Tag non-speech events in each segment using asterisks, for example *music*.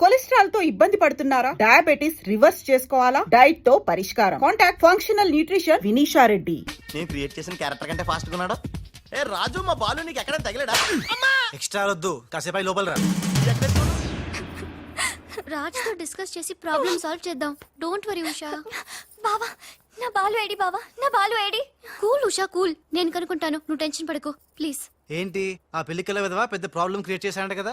కొలెస్ట్రాల్తో ఇబ్బంది పడుతున్నారా? Diabetes reverse చేసుకోవాలా? డైట్తో పరిష్కారం. Contact functional nutrition Vinisha Reddy. నేను క్రియేట్ చేసిన క్యారెక్టర్ కంటే ఫాస్ట్ ఉన్నాడు? ఏ రాజు మా బాలు నీకు ఎక్కడ తగిలేడా? ఎక్స్ట్రా వద్దు కాసేపు లోపల రా. రాజ్తో డిస్కస్ చేసి ప్రాబ్లం సాల్వ్ చేద్దాం. Don't worry Usha. బావా నా బాలు ఏడి బావా నా బాలు ఏడి కూల్ ఉషా కూల్ నేను కనుక్కుంటాను. నువ్వు టెన్షన్ పడకు. ప్లీజ్ ఏంటి? ఆ పెళ్ళికల విధవా? పెద్ద ప్రాబ్లం క్రియేట్ చేశాడంట కదా.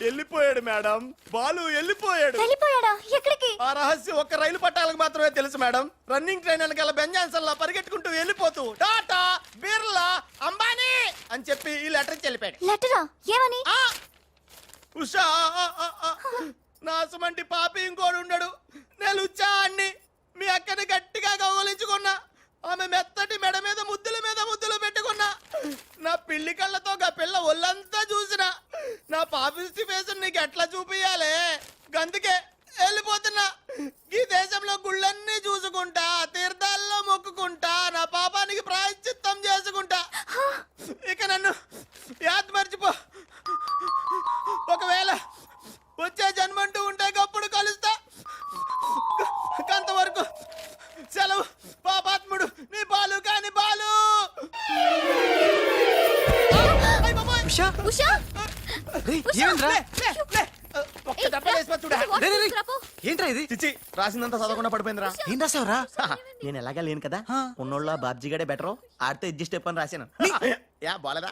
వెళ్ళిపోయాడు మేడం. బాలు వెళ్ళిపోయాడు. వెళ్ళిపోయాడా? ఎక్కడికి? ఆ రహస్యం ఒక్క రైలు పట్టాలకు మాత్రమే తెలుసు మేడం. రన్నింగ్ ట్రైన్ వెనకాల బెంజాన్సన్ లా పరిగెట్టుకుంటూ వెళ్ళిపోతూ టాటా బిర్లా అంబానీ అని చెప్పి ఈ లెటర్ వెళ్ళిపోయాడు. లెటరా? ఏమని! ఉషా ఆ, ఆ, ఆ. నా సుమంటి పాపి ఇంకోడు ఉండడు. నేను లుచ్చా అన్ని మీ అక్కని గట్టిగా కౌగలించుకున్నా ఆమె మెత్తటి మెడ మీద ముద్దుల మీద ముద్దులు పెట్టుకున్నా. నా పిల్లి కళ్ళతో గా పిల్ల ఒళ్ళంతా చూసిన. నా పాపిస్టి ఫేస్ నీకు ఎట్లా చూపియాలే గందుకే వెళ్ళిపోతున్నా. ఈ దేశంలో గుళ్ళన్నీ రాసిందంతా చదవకుండా పడిపోయిందిరా. ఏం రాసావురా? నేను ఎలాగా లేను కదా. ఉన్నోళ్ళ బాబ్జీ గడే బెటర్. ఆడితే అడ్జస్ట్ అయిపోయి రాశాను. యా బాలేదా?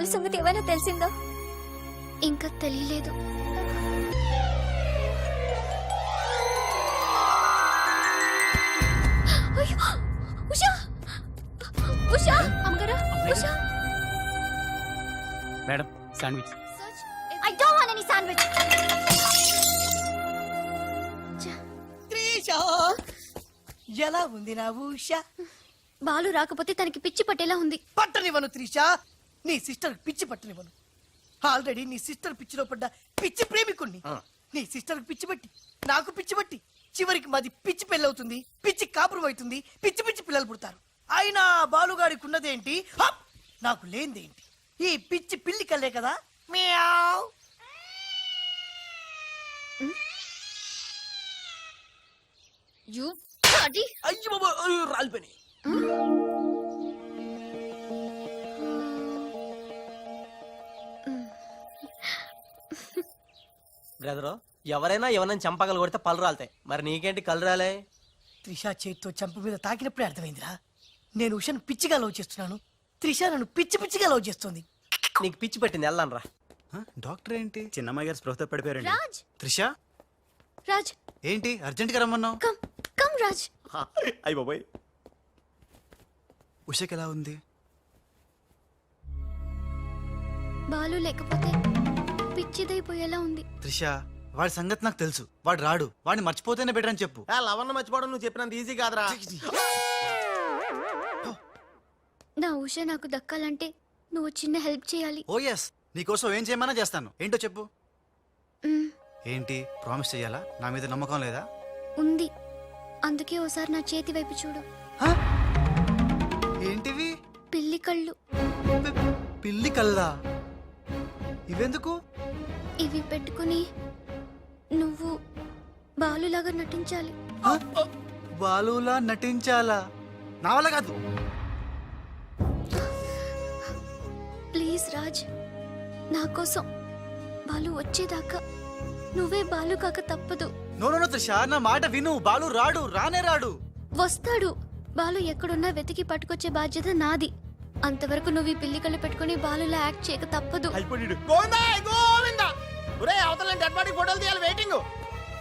బాలు సంగతి ఏమైనా తెలిసిందా? ఇంకా తెలియలేదు! ఉషా! ఉషా! ఉషా! Madam sandwich. ఎలా ఉంది నా ఊష బాలు రాకపోతే తనకి పిచ్చి పట్టేలా ఉంది. పట్టనివ్వను త్రిష! నీ సిస్టర్ పిచ్చి పట్టనివ్వను. ఆల్రెడీ నీ సిస్టర్ పిచ్చిలో పడ్డ పిచ్చి ప్రేమికుణ్ణి. నీ సిస్టర్ పిచ్చి పట్టి నాకు పిచ్చి పట్టి. చివరికి మాది పిచ్చి పెళ్ళవుతుంది పిచ్చి కాపురం అవుతుంది పిచ్చి పిచ్చి పిల్లలు పుడతారు. అయినా బాలుగాడికి ఉన్నదేంటి! నాకు లేనిదేంటి? ఈ పిచ్చి పిల్లి కల్లే కదా? మియావ్! అయ్యో, రాలిపోయినాయి. బ్రదరు ఎవరైనా ఎవరైనా చంపగలు కొడితే పళ్ళు రాలుతాయి. మరి నీకేంటి కళ్ళు రాలే? త్రిష చేతితో చంప మీద తాకినప్పుడే అర్థమైందిరా. నేను ఉషను పిచ్చిగా లవ్ చేస్తున్నాను. త్రిష నన్ను పిచ్చి పిచ్చిగా లవ్ చేస్తుంది. నీకు పిచ్చి పెట్టింది వెళ్ళాను రా. డాక్టర్ ఏంటి? చిన్నమ్మాయి గారు స్పృహతో పడిపోయారండి. రాజ్! త్రిష? రాజ్! ఏంటి? అర్జెంట్గా రమ్మన్నావు? Come come Raj! అయ్యి బాబోయ్. ఉషకి ఎలా ఉంది? బాలు లేకపోతే పిచ్చిదైపోయేలా ఉంది. త్రిష వాడి సంగతి నాకు తెలుసు. వాడు రాడు. వాడిని మర్చిపోతేనే బెటర్ అని చెప్పు. ఆ లవన్న మర్చిపోవడం నువ్వు చెప్పినంత ఈజీ కాదురా. నా ఉష నాకు దక్కాలంటే నువ్వు చిన్న హెల్ప్ చేయాలి. ఓ ఎస్ నీకోసం ఏం చేయమన్నా చేస్తాను. ఏంటో చెప్పు. మ్, ఏంటి? ప్రామిస్ చెయ్యాలా? నా మీద నమ్మకం లేదా? ఉంది. అందుకే ఓసారి నా చేతి వైపు చూడు. హ? ఏంటివి? పిల్లి కళ్ళు. పి- పిల్లి కల్లా ఇవెందుకు? ఇవి పెట్టుకుని నువ్వు బాలులాగా నటించాలి? బాలులా నటించాలా? నా వల్ల కాదు. ప్లీజ్ రాజ్ నా కోసం బాలు వచ్చేదాకా నువ్వే బాలు కాక తప్పదు. నో నో నో త్రిష నా మాట విను. బాలు రాడు రానే రాడు. వస్తాడు. బాలు ఎక్కడున్నా వెతికి పట్టుకొచ్చే బాధ్యత నాది. అంతవరకు నువ్వు ఈ పిల్లి కళ్ళు పెట్టుకుని బాలులా యాక్ట్ చేయక తప్పదు. అయిపోయాడు గోవిందా గోవిందా! ఒరే అవతల డెడ్ బాడీ ఫోటోలు తీయాలి వెయిటింగ్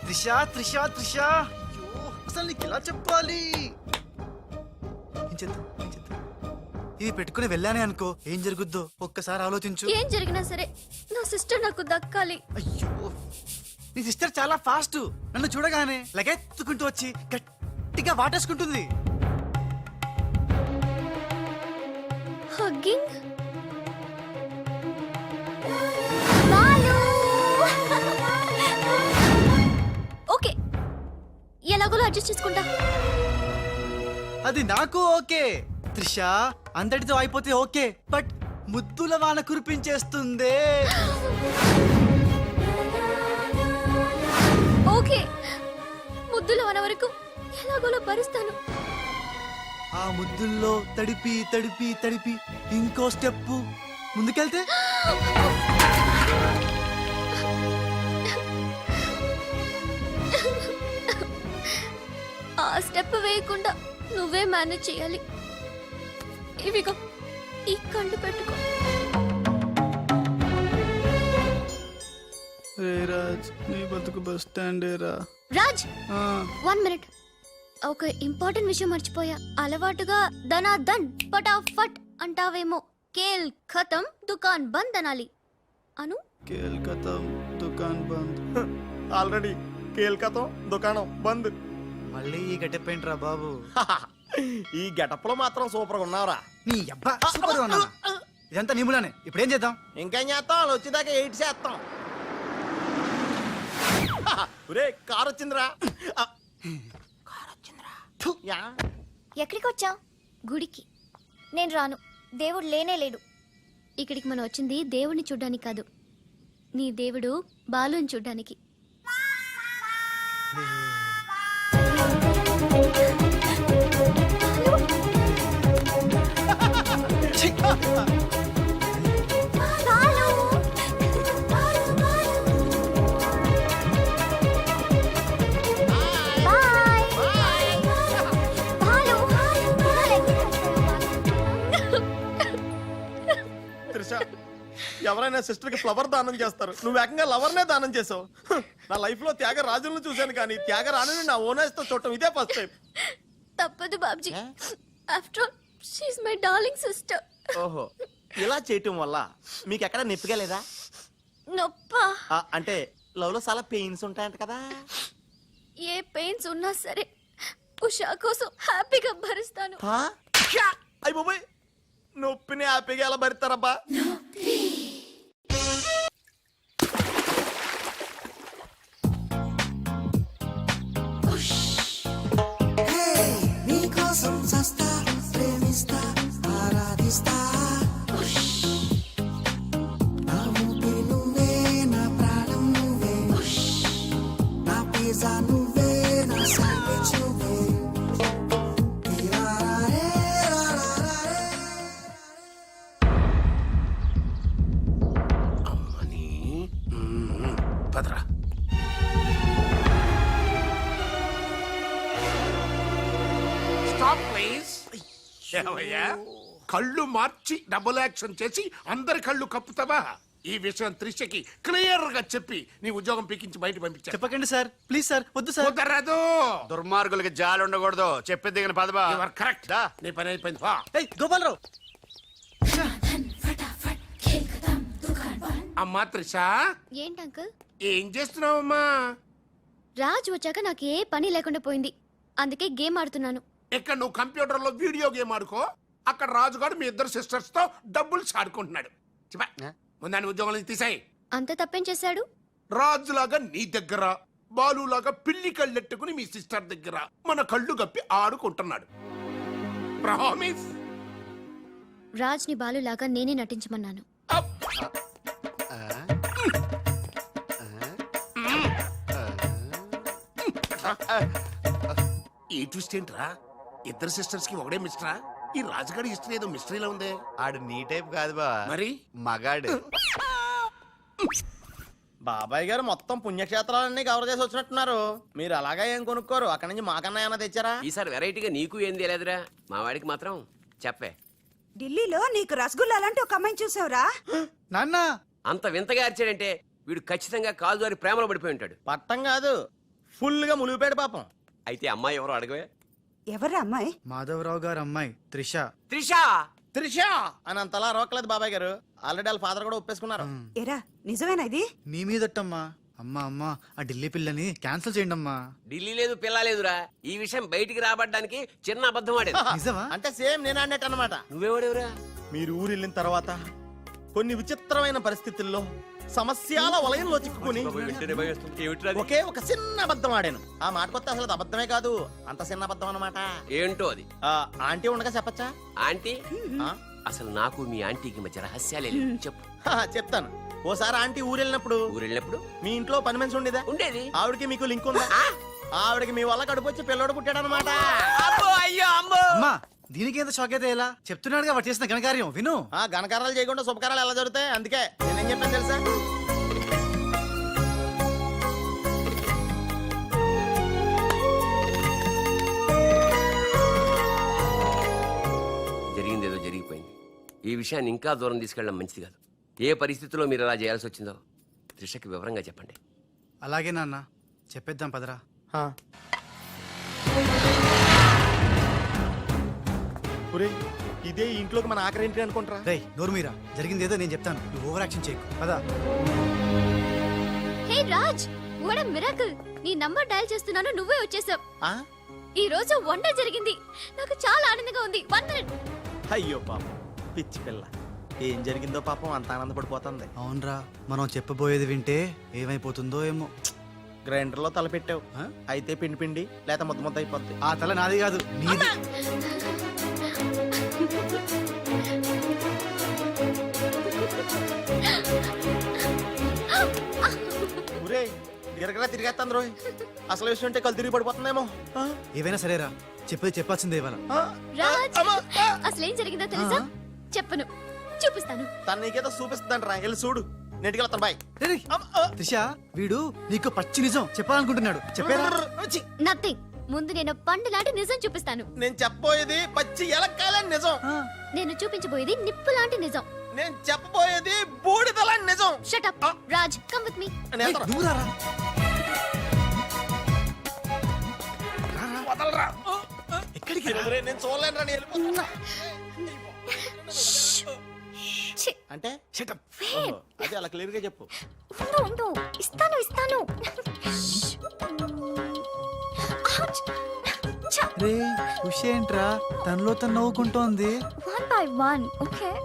త్రిష త్రిష త్రిష. అయ్యో అసలు నీకు ఎలా చెప్పాలి? ఏం చేద్దాం ఏం చేద్దాం? ఇది పెట్టుకుని వెళ్ళానే అనుకో ఏం జరుగుద్దో? ఒక్కసారి ఆలోచించు. ఏం జరిగినా సరే నా సిస్టర్ నాకు దక్కాలి. అయ్యో నీ సిస్టర్ చాలా ఫాస్ట్ నన్ను చూడగానే లగెత్తుకుంటూ వచ్చి గట్టిగా వాటేసుకుంటుంది. హగ్గింగ్? ఓకే. ఎలాగోలో అడ్జస్ట్ చేసుకుంటా. అది నాకు ఓకే. త్రిష అంతటితో అయిపోతే ఓకే. బట్ ముద్దుల వాన కురిపించేస్తుందే. ఓకే. ముద్దులు అన వరకు ఎలాగోలో భరిస్తాను. ఆ ముద్దుల్లో తడిపి తడిపి తడిపి ఇంకో స్టెప్ ముందుకెళ్తే? ఆ స్టెప్ వేయకుండా నువ్వే మేనేజ్ చేయాలి. ఇవిగో ఈ కళ్ళు పెట్టుకో. రే రాజ్ నీ బతుకు బస్ స్టాండే రా రాజ్ వన్ మినిట్. ఒక ఇంపార్టెంట్ విషయం మర్చిపోయా. అలవాటుగా ధనా ధన్ ఫటాఫట్ అంటావేమో. కేల్ ఖతం దుకాన్ బంద్ అనాలి. అను? కేల్కతా దుకాన్ బంద్. ఆల్రెడీ కేల్కతం దుకాణం బంద్. మళ్ళీ ఈ గట్టెప్పేంట్రా బాబు? ఈ గెటప్లో మాత్రం సూపర్గా ఉన్నావురా. నీ అబ్బా సూపర్ అన్నా ఇదంతా నీ మూలానే. ఇప్పుడు ఏం చేద్దాం? ఇంకేం చేస్తాం? వాళ్ళు వచ్చేదాకా ఎయిట్ చేస్తాం. ఒరే కార్ వచ్చిందిరా. ఎక్కడికి వచ్చా గుడికి. నేను రాను. దేవుడు లేనే లేడు. ఇక్కడికి మనం వచ్చింది దేవుడిని చూడ్డానికి కాదు. నీ దేవుడు బాలుని చూడ్డానికి. ఎవరైనా సిస్టర్కి ఫ్లవర్ దానం చేస్తారు. నువ్వు ఏకంగా లవర్నే దానం చేసావు. హ్, నా లైఫ్లో త్యాగ రాజులను చూశాను కానీ త్యాగ రాణిని నా ఓనర్స్తో చూడటం ఇదే ఫస్ట్ టైం తప్పదు Babji. After all she's my darling sister ఓహో. ఇలా చేయటం వల్ల మీకు ఎక్కడ నొప్పిగా లేదా? నొప్పా? ఆ, అంటే లవ్లో చాలా పెయిన్స్ ఉంటాయంట కదా. ఏ పెయిన్స్ ఉన్నా సరే ఉషా కోసం హ్యాపీగా భరిస్తాను. అయ్యి బాబాయ్. నొప్పిని హ్యాపీగా ఎలా భరిస్తారబ్బా? Som s'està prevista. ఏమయ్యా కళ్ళు మార్చి డబుల్ యాక్షన్ చేసి అందరి కళ్ళు కప్పుతావా? ఈ విషయం త్రిషకి క్లియర్గా చెప్పి నీ ఉద్యోగం పీకించి బయట పంపించా. చెప్పకండి సార్. Please sir. వద్దు సార్. కుదరదు. దుర్మార్గులకి జాలి ఉండకూడదు. చెప్పి దిగిన పదబా కరెక్ట్ దా. నీ పని అయిపోయింది. వా. ఏయ్ గోపాలరావు. అమ్మా త్రిష. ఏంటి అంకుల్? ఏం చేస్తున్నావమ్మా? రాజ్ వచ్చాక నాకు ఏ పని లేకుండా పోయింది. అందుకే గేమ్ ఆడుతున్నాను. ఇక్కడ నువ్వు కంప్యూటర్లో వీడియో గేమ్ ఆడుకో అక్కడ రాజుగాడు మీ ఇద్దరు సిస్టర్స్తో డబ్బులు ఆడుకుంటున్నాడు చెప్పా? ముందాని ఉద్యోగం నుంచి తీసాయి. అంత తప్పేం చేశాడు? రాజులాగా నీ దగ్గర బాలులాగా పిల్లి కళ్ళెట్టుకుని మీ సిస్టర్ దగ్గర మన కళ్ళు గప్పి ఆడుకుంటున్నాడు. ప్రామిస్ రాజ్ని బాలులాగా నేనే నటించమన్నాను. ఈ ట్విస్ట్ ఏంట్రా? ఇద్దరు సిస్టర్స్కి ఒకడే మిస్టరా? ఈ రాజుగాడి హిస్టరీ ఏదో మిస్టరీలో ఉందే. ఆడు నీ టైప్ కాదు బా. మరి? మగాడు. బాబాయ్ గారు మొత్తం పుణ్యక్షేత్రాలన్నీ కవర్ చేసి వచ్చినట్టున్నారు. మీరు అలాగా ఏం కొనుక్కోరు? అక్కడి నుంచి మాకన్నా ఏమైనా తెచ్చారా? ఈసారి వెరైటీగా నీకు ఏం తెలియదురా? మా వాడికి మాత్రం చెప్పే. ఢిల్లీలో నీకు రసగుల్లా లాంటి ఒక అమ్మాయిని చూసావురా? నాన్న! అంత వింతగా అరిచాడంటే వీడు ఖచ్చితంగా కాలు జారి ప్రేమలో పడిపోయి ఉంటాడు. పట్టం కాదు. ఫుల్గా ములిగిపోయాడు పాపం. అయితే అమ్మాయి ఎవరో అడగవే. ఎవరా అమ్మాయి? మాధవరావు గారు అమ్మాయి త్రిష. త్రిష! త్రిష! అని అంతలా రోకలేదు బాబాయ్ గారు. ఆల్రెడీ వాళ్ళ ఫాదర్ కూడా ఒప్పేసుకున్నారు. ఎరా నిజమేనా ఇది? నీ మీదట్టమ్మా. అమ్మా అమ్మా ఆ ఢిల్లీ పిల్లని క్యాన్సిల్ చేయండి అమ్మా ఢిల్లీ లేదు పిల్ల లేదురా. ఈ విషయం బయటికి రాబడ్డానికి చిన్న అబద్ధం ఆడేది. నిజమా? అంటే సేమ్ నేను అన్నట్టు అనమాట నువ్వెవడెవరా? మీరు ఊరు వెళ్ళిన తర్వాత కొన్ని విచిత్రమైన పరిస్థితుల్లో సమస్యల వలయంలో చిక్కుకుని ఒకే ఒక చిన్న అబద్ధం ఆడాను. ఆ మాట కొత్త అసలు అది అబద్ధమే కాదు అంత చిన్న అబద్ధం అన్నమాట. ఏంటో అది? ఆ, ఆంటీ ఉండగా చెప్పచ్చా? ఆంటీ? ఆ? అసలు నాకు మీ ఆంటీకి మధ్య రహస్యాలే చెప్పు. చెప్తాను. ఓసారి ఆంటీ ఊరు వెళ్ళినప్పుడు ఊరు వెళ్ళినప్పుడు మీ ఇంట్లో పని మనిషి ఉండేదా? ఉండేది. ఆవిడకి మీకు లింక్ ఉందా? ఆవిడకి మీ వల్ల కడుపు వచ్చి పిల్లోడు పుట్టాడు అనమాట అమ్మో అయ్యో అమ్మా దీనికి ఎంత షాక్ అయితే ఎలా? చెప్తున్నాడుగా వాడు చేసిన ఘనకార్యం. విను. ఆ ఘనకారాలు చేయకుండా శుభకారాలు ఎలా జరుగుతాయి? అందుకే నేనేం చెప్పాను తెలుసా? జరిగింది ఏదో జరిగిపోయింది. ఈ విషయాన్ని ఇంకా దూరం తీసుకెళ్ళడం మంచిది కాదు. ఏ పరిస్థితిలో మీరు అలా చేయాల్సి వచ్చిందో త్రిషకి వివరంగా చెప్పండి. అలాగే నాన్న. చెప్పేద్దాం పదరా. ఒరేయ్, ఇదే ఇంట్లోకి మన ఆఖరి ఇంటి అనుకుంటారా? రేయ్ నోరు మీరా జరిగింది ఏదో నేను చెప్తాను. నువ్వు ఓవర్ యాక్షన్ చేయకు. పదా. హే రాజ్ వాట్ మిరాకిల్ నీ నంబర్ డయల్ చేస్తున్నాను నువ్వే వచ్చేసావు. ఆ? ఈ రోజు వండర్ జరిగింది. నాకు చాలా ఆనందంగా ఉంది. వన్ మినిట్ అయ్యో పాపం పిచ్చి పిల్ల. ఏం జరిగిందో పాపం అంత ఆనందపడిపోతుంది. అవునరా మనం చెప్పబోయేది వింటే ఏమైపోతుందో ఏమో. గ్రైండర్లో తలపెట్టావు ఆ? అయితే పిండి పిండి లేక ముద్ద ముద్ద అయిపోద్ది. ఆ తల నాది కాదు. నీది. గిరగరా తిరిగేస్తాను రోయ్. అసలు విషయం ఉంటే కళ్ళు తిరిగి పడిపోతుందేమో. ఆ? ఏవైనా సరేరా చెప్పేది చెప్పాల్సిందే ఇవాళ. ఆ? రాజ్ అమ్మా! ఆ! అసలేం జరిగిందో తెలుసా? చెప్పను చూపిస్తాను. తను నీకేదో చూపిస్తుందంట రా వెళ్ళి చూడు. నెటికి వెళ్తాను బాయ్! త్రిష వీడు నీకు పచ్చి నిజం చెప్పాలనుకుంటున్నాడు. నథింగ్ ముందు నేను పండు లాంటి నిజం చూపిస్తాను. నేను చెప్పబోయేది పచ్చి నిజం. నేను చూపించబోయేది నిప్పు లాంటి నిజం. నేను చెప్పబోయేది నిజం. Shut up Raj come with me నేను రేయ్, వెళ్తాను. నువ్వు వదలరా. ఎక్కడికి రే, నేను చూడలేనురా, నేను వెళ్ళిపోతున్నా. అంటే? అదే అలా క్లియర్గా చెప్పు. ఉండు ఉండు. ఇస్తాను ఇస్తాను. రే ఖుషి ఏంట్రా? తనలో తను నవ్వుకుంటోంది. One by one, okay?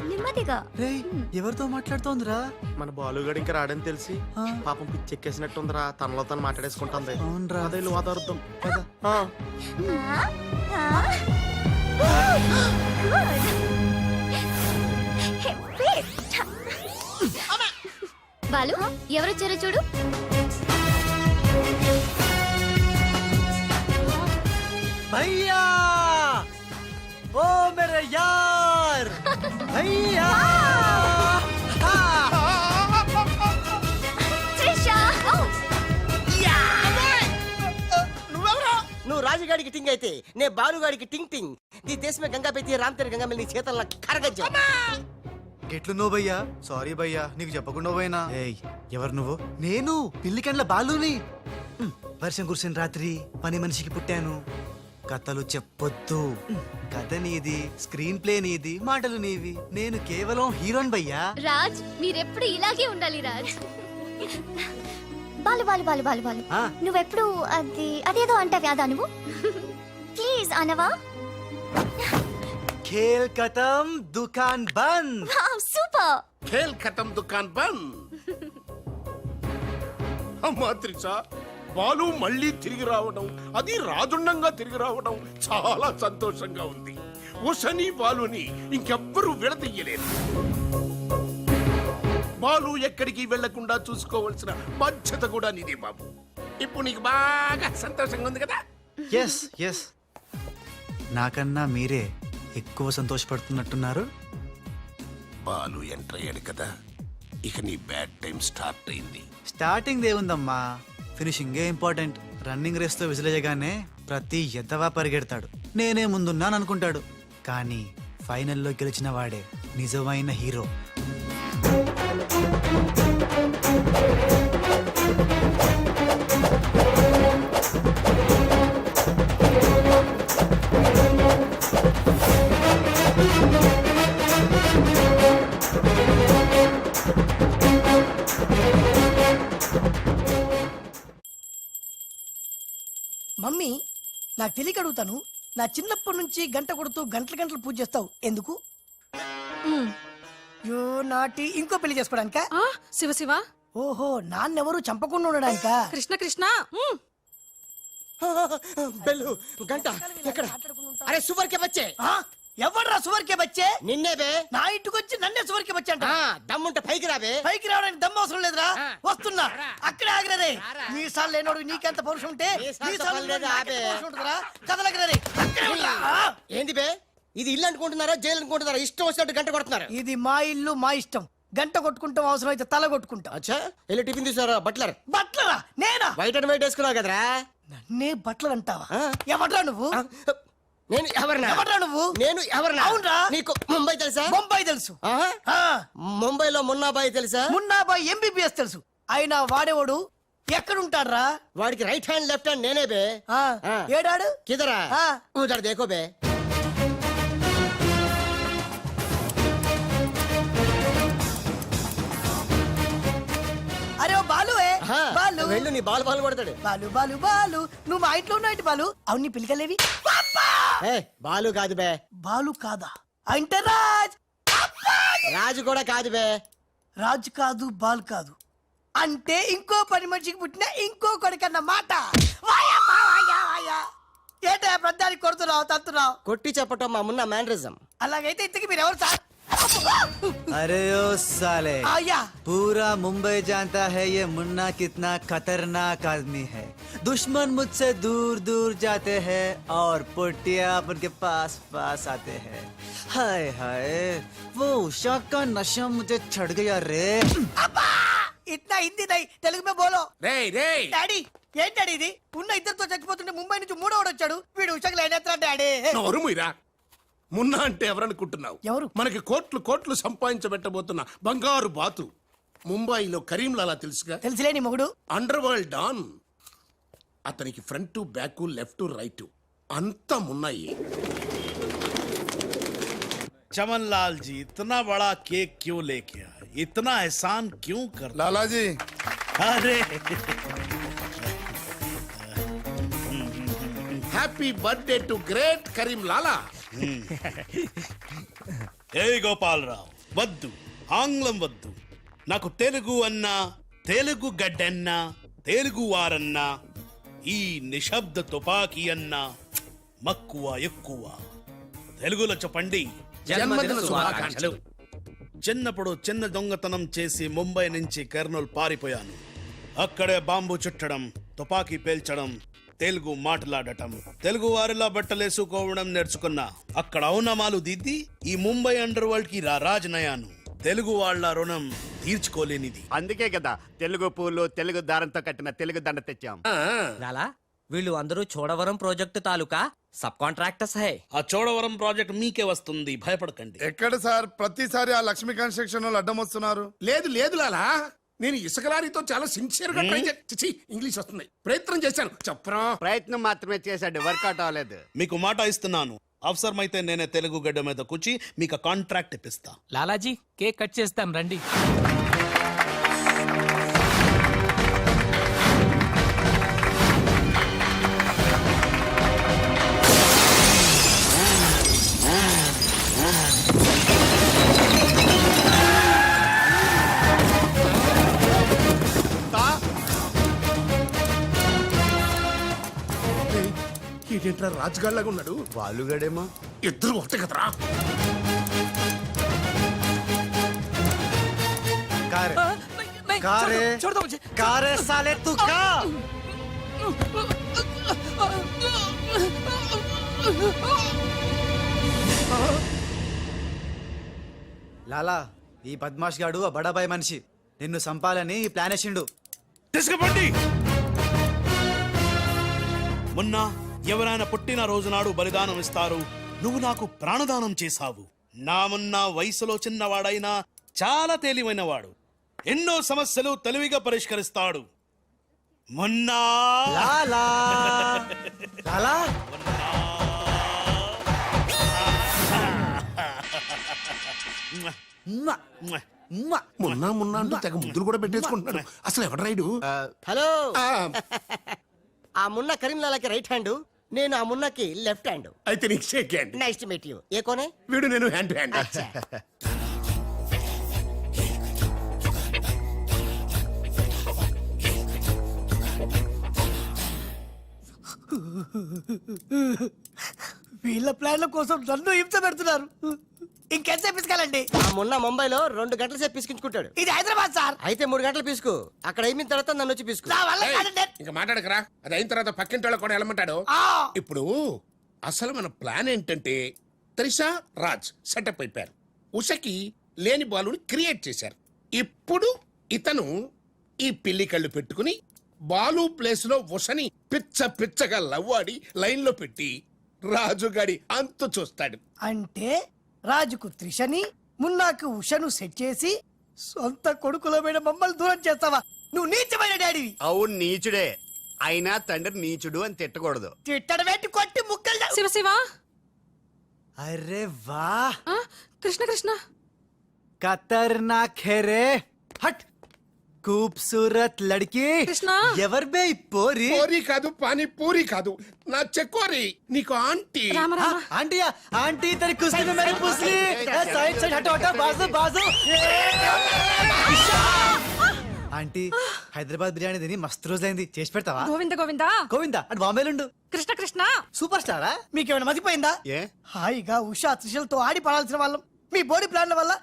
నెమ్మదిగా. రే ఎవరితో మాట్లాడుతోందిరా? మన బాలుగాడు ఇంకా రాడని తెలిసి ఆ. పాపం పిచ్చి ఎక్కేసినట్టుందిరా తనలో తను మాట్లాడేసుకుంటుంది. అవునరా. అదే వాతావరణం పద. *gasps* బాలు ఎవరొచ్చారో చూడు. భయ్యా! ఓ మేరే నువ్వు రాజుగాడికి టింగ్ అయితే నే బాలుగాడికి టింగ్ టింగ్. నీ దేశమే గంగా పెట్టి రామ్ తెర గంగా నీ చేతల్లో కరగజ్జా. ఎట్లు నువ్వు భయ్యా? సారీ భయ్యా నీకు చెప్పకుండా పోయినా? ఏయ్ ఎవరు నువ్వు? నేను పిల్లి కండ్ల బాలుని. వర్షం కురిసిన రాత్రి పని మనిషికి పుట్టాను. కథలు చెప్పొద్దు. కథ నీది స్క్రీన్ ప్లే నీది మాటలు నీవి. నేను కేవలం హీరోన్ భయ్యా. రాజ్ మీరెప్పుడు ఇలాగే ఉండాలి రాజ్? బాలు బాలు బాలు బాలు బాలు. ఆ, నువ్వెప్పుడు అది అదేదో అంటావి అదా నువ్వు? ప్లీజ్ అనవా? ఖేల్ కథం దుకాన్ బంద్. సూపర్. ఖేల్ ఖతం దుకాన్ బంద్. అమ్మా త్రిష. బాలు మళ్ళీ తిరిగి రావడం అది రాజుండంగా తిరిగి రావడం చాలా సంతోషంగా ఉంది. ఉషని బాలుని ఇంకెవ్వరూ విడదీయలేరు. బాలు ఎక్కడికి వెళ్ళకుండా చూసుకోవాల్సిన బాధ్యత కూడా నీదే బాబు. ఇప్పుడు నీకు బాగా సంతోషంగా ఉంది కదా? ఎస్ ఎస్ నాకన్నా మీరే ఎక్కువ సంతోషపడుతున్నట్టున్నారు. బాలు ఎంటర్ అయ్యాడు కదా. ఇక నీ బ్యాడ్ టైం స్టార్ట్ అయింది. స్టార్టింగ్ ఏముందమ్మా? ఫినిషింగే ఇంపార్టెంట్. రన్నింగ్ రేస్తో విసిలేయగానే ప్రతి ఎద్దవా పరిగెడతాడు. నేనే ముందున్నాను అనుకుంటాడు. కానీ ఫైనల్లో గెలిచిన వాడే నిజమైన హీరో. నాకు తెలియక అడుగుతాను నా చిన్నప్పటి నుంచి గంట కొడుతూ గంటల గంటలు పూజ చేస్తావు. ఎందుకు? యో నాటి ఇంకో పెళ్ళి చేసుకోవడానికా శివ శివ. ఓహో నాన్నెవరు చంపకుండా ఉండడానికా? కృష్ణ కృష్ణ బెల్లు గంట ఎక్కడ? అరే సూపర్ కే బచ్చే ఆ? ఎవడ్రా సువర్కే బచ్చే నిన్నే బే. నా ఇంటికి వచ్చి నన్నే సువర్కే బచ్చే అంట ఆ, దమ్ముంటే పైకి రాబే పైకి రావడానికి దమ్ము అవసరం లేదురా. వస్తున్నా. అక్కడే ఆగిరే. నీ సార్లు లేనోడు నీకెంత పౌరుషం ఉంటే నీ సార్లు లేదు, ఉంటుందిరా? కదలగరే. ఏంది బే? ఇది ఇల్లు అనుకుంటున్నారా జైలు అనుకుంటున్నారా? ఇష్టం వచ్చినట్టు గంట కొడుతున్నారు. ఇది మా ఇల్లు మా ఇష్టం. గంట కొట్టుకుంటాం అవసరం అయితే తల కొట్టుకుంటాం. అచ్చా వెళ్ళి టిఫిన్ తీసారా బట్లర్? బట్లరా? నేనా? వైట్ అండ్ వైట్ వేసుకున్నావు కదరా. నన్నే బట్టలు అంటావా? ఆ. ఎవడ్రా నువ్వు? నేను ఎవరినా? ఎవడ్రా నువ్వు? నేను ఎవరినా? అవునురా. నీకు ముంబై తెలుసా? బొంబాయి తెలుసు. ఆ, ముంబైలో మున్నాబాయి తెలుసా? మున్నాబాయ్ ఎంబీబీఎస్ తెలుసు. అయినా వాడేవాడు ఎక్కడుంటాడ్రా? వాడికి రైట్ హ్యాండ్ లెఫ్ట్ హ్యాండ్ నేనే బే. ఆ, ఆ. ఏడాడు? కిదరా? ఆ. ఉదర్ దేకో బే. అరే ఓ బాలు ఏ? ఆహా, బాలు. వెళ్ళు నీ బాల్ బాల్ కొడతాడు. బాలు బాలు బాలు. నువ్వు మా ఇంట్లో ఉన్నాయంటి బాలు? అవును నీ పిలికలేవి ఏ బాలు కాదు బే. బాలు కాదా? అంటే రాజ్! రాజు కూడా కాదు బే. రాజ్ కాదు బాల్ కాదు. అంటే ఇంకో పని మనిషికి పుట్టిన ఇంకో కొడుకన్న మాట. ఏంటా ప్రధానికి కొడుతున్నావు తత్తున్నావు కొట్టి చెప్పటం మా మున్న మేనరిజం అలాగైతే ఇంతకి మీరు ఎవరు సార్? अरे ओ साले అయ్యా पूरा मुंबई जानता है ये मुन्ना कितना खतरनाक आदमी है दुश्मन मुझसे दूर दूर जाते हैं और पुटिया उनके पास पास आते हैं हाय हाय वो उषा का नशा मुझे छड़ गया रे అబ్బా ఇట్లా హిందీ నై తెలుగు మే బోలో రేయ్ రేయ్ డాడీ ఏంటి డాడీ ఇది ఉన్న ఇద్దరితో చచ్చిపోతుంటే ముంబై నుంచి మూడోడు వచ్చాడు వీడు ఉషకు లైన్ డాడీ నోరు మీరా మున్నా అంటే ఎవరనుకుంటున్నావు ఎవరు? మనకి కోట్లు కోట్లు సంపాదించబెట్టబోతున్న బంగారు బాతు ముంబైలో కరీంలాలా తెలుసుగా తెలుసులేని మొగుడు అండర్ వరల్డ్ డాన్ అతనికి ఫ్రంట్ బ్యాక్ లెఫ్ట్ రైట్ అంతా మున్నాయి चमन लाल जी इतना बड़ा केक क्यों लेके आए इतना एहसान क्यों कर लाला जी अरे happy birthday to great Karim Lala *laughs* ఏ గోపాలరావు వద్దు. ఆంగ్లం వద్దు. నాకు తెలుగు అన్నా తెలుగు గడ్డన్నా తెలుగు వారన్నా ఈ నిశ్శబ్ద తుపాకీ అన్నా మక్కువ ఎక్కువ. తెలుగులో చెప్పండి చిన్నప్పుడు చిన్న దొంగతనం చేసి ముంబై నుంచి కర్నూలు పారిపోయాను. అక్కడే బాంబు చుట్టడం తుపాకీ పేల్చడం తెలుగు మాట్లాడటం. తెలుగు వారిలా బట్టలేసుకోవడం నేర్చుకున్నా. అక్కడ అవునమాలు దిద్ది ఈ ముంబై అండర్ వరల్డ్కి రారాజనయాను తెలుగు వాళ్ళ రుణం తీర్చుకోలేనిది. అందుకే కదా తెలుగు పూలు తెలుగు దారంతో కట్టిన తెలుగు దండ తెచ్చాం. లాలా వీళ్ళు అందరూ చోడవరం ప్రాజెక్టు తాలూకా సబ్ కాంట్రాక్టర్స్ హై. ఆ చోడవరం ప్రాజెక్ట్ మీకే వస్తుంది. భయపడకండి. ఎక్కడ సార్? ప్రతిసారి ఆ లక్ష్మీ కన్స్ట్రక్షన్ వాళ్ళు అడ్డం వస్తున్నారు. లేదు లేదు లాలా. నేను ఇసుక లారీతో చాలా సిన్సియర్గా ట్రై చేసి ఇంగ్లీష్ వస్తుంది. ప్రయత్నం చేశాను. చెప్పరా? ప్రయత్నం మాత్రమే చేశాడు. వర్కౌట్ అవ్వలేదు. మీకు మాట ఇస్తున్నాను. అవసరమైతే నేనే తెలుగు గడ్డ మీద కూర్చి మీకు కాంట్రాక్ట్ ఇప్పిస్తా. లాలాజీ కేక్ కట్ చేస్తాం రండి. ఏంట్రా రాజుగాళ్ళగా ఉన్నాడు? బాలుగాడేమో ఇద్దరు ఒకటే కదరా. సాలే తు లాలా ఈ బద్మాష్ గాడు ఆ బడాబాయి మనిషి. నిన్ను సంపాలని ప్లాన్ వేసిండు. తీసుకుపండి. మొన్న ఎవరైనా పుట్టిన రోజు నాడు బలిదానం ఇస్తారు. నువ్వు నాకు ప్రాణదానం చేశావు. నా మొన్న వయసులో చిన్నవాడైనా చాలా తేలివైనవాడు. ఎన్నో సమస్యలు తెలివిగా పరిష్కరిస్తాడు. మొన్న. లాలా. మున్నా. మున్నా. అంటూ తెగ ముద్దులు కూడా పెట్టేసుకుంటున్నాడు. అసలు ఎవడు రైడు హలో. ఆ, ఆ మున్న కరీంలాలకి రైట్ హ్యాండ్. నేను ఆ మున్నకి లెఫ్ట్ హ్యాండ్. అయితే నీకు shake hand. Nice to meet you ఏ కోనే? వీడు నేను హ్యాండ్ టు హ్యాండ్. వీళ్ళ ప్లాన్ల కోసం నన్ను హింస పెడుతున్నారు. ఇంకెంతసేపు పిసుకాలండి? ఆ మున్న ముంబైలో రెండు గంటల సేపు పిసికించుకుంటాడు. ఇది హైదరాబాద్ సార్. అయితే మూడు గంటలు పిసుకు. అక్కడ అయిన తర్వాత నన్ను వచ్చి పిసుకు. ఇంకా మాట్లాడకరా. అది అయిన తర్వాత పక్కింటి వాళ్ళు కూడా వెళ్ళమంటాడు ఇప్పుడు అసలు మన ప్లాన్ ఏంటంటే త్రిష రాజ్ సెటప్ అయిపోయారు. ఉషకి లేని బాలుని క్రియేట్ చేశారు. ఇప్పుడు ఇతను ఈ పిల్లి కళ్ళు పెట్టుకుని బాలు ప్లేస్లో ఉషని పిచ్చ పిచ్చగా లవ్వాడి లైన్లో పెట్టి రాజుగాడి అంతు చూస్తాడు. అంటే రాజుకు త్రిషని మున్నాకు ఉషను సెట్ చేసి సొంత కొడుకులమైన మమ్మల్ని దూరం చేస్తావా? నువ్వు నీచమైన డాడీవి. అవును నీచుడే. అయినా తండ్రి నీచుడు అని తిట్టకూడదు. తిట్టడం ఏంటి? కొట్టి ముక్కలు శివ శివ. అరే వా. కృష్ణ కృష్ణ. ఖతర్నాక్ హే రే. హట్. खूबसूरत लड़की కృష్ణ ఎవర్ బే ఈ పోరి పూరి కాదు పానీ పూరి కాదు నా చెక్కోరి నీకు aunty Rama Rama aunty aunty तेरी कुश्ती में मेरी पुसली साइड साइड हटो हटो बाजू बाजू ఆంటీ హైదరాబాద్ బిర్యానీ తిని మస్తు రోజైంది చేసి పెడతావా గోవింద గోవింద గోవిందా అటు బాంబేలుండు కృష్ణ కృష్ణ సూపర్ స్టారా మీకేమైనా మతిపోయిందా ఏ హాయిగా ఉషా త్రిషలతో ఆడి పడాల్సిన వాళ్ళం మీ బోడీ ప్లాన్ల వల్ల